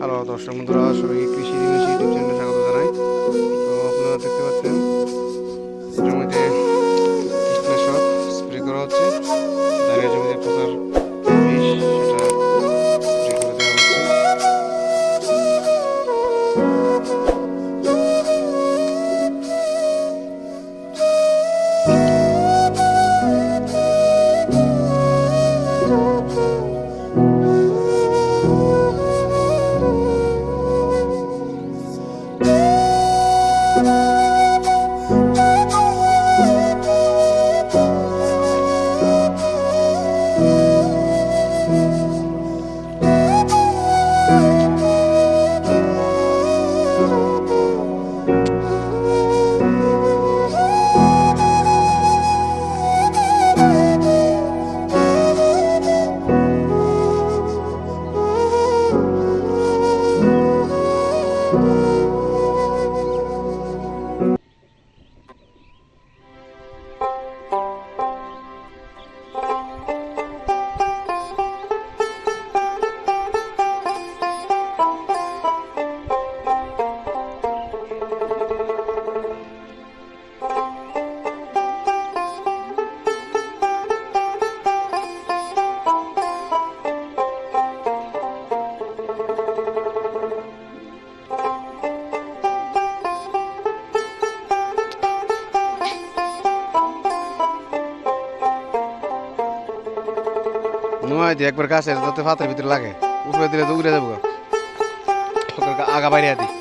দর্শক বন্ধুরা, সবাইকে কৃষি জিনিস ইউটিউব চ্যানেলে স্বাগত জানাই। তো আপনারা দেখতে পাচ্ছেন, জমিতে কীটনাশক স্প্রে করা হচ্ছে। জমিতে প্রচার Música নয় দি একবার গাছের যাতে ভাতের ভিতরে লাগে, উপরে দিলে তো উড়ে যাব আগা বাইরে দি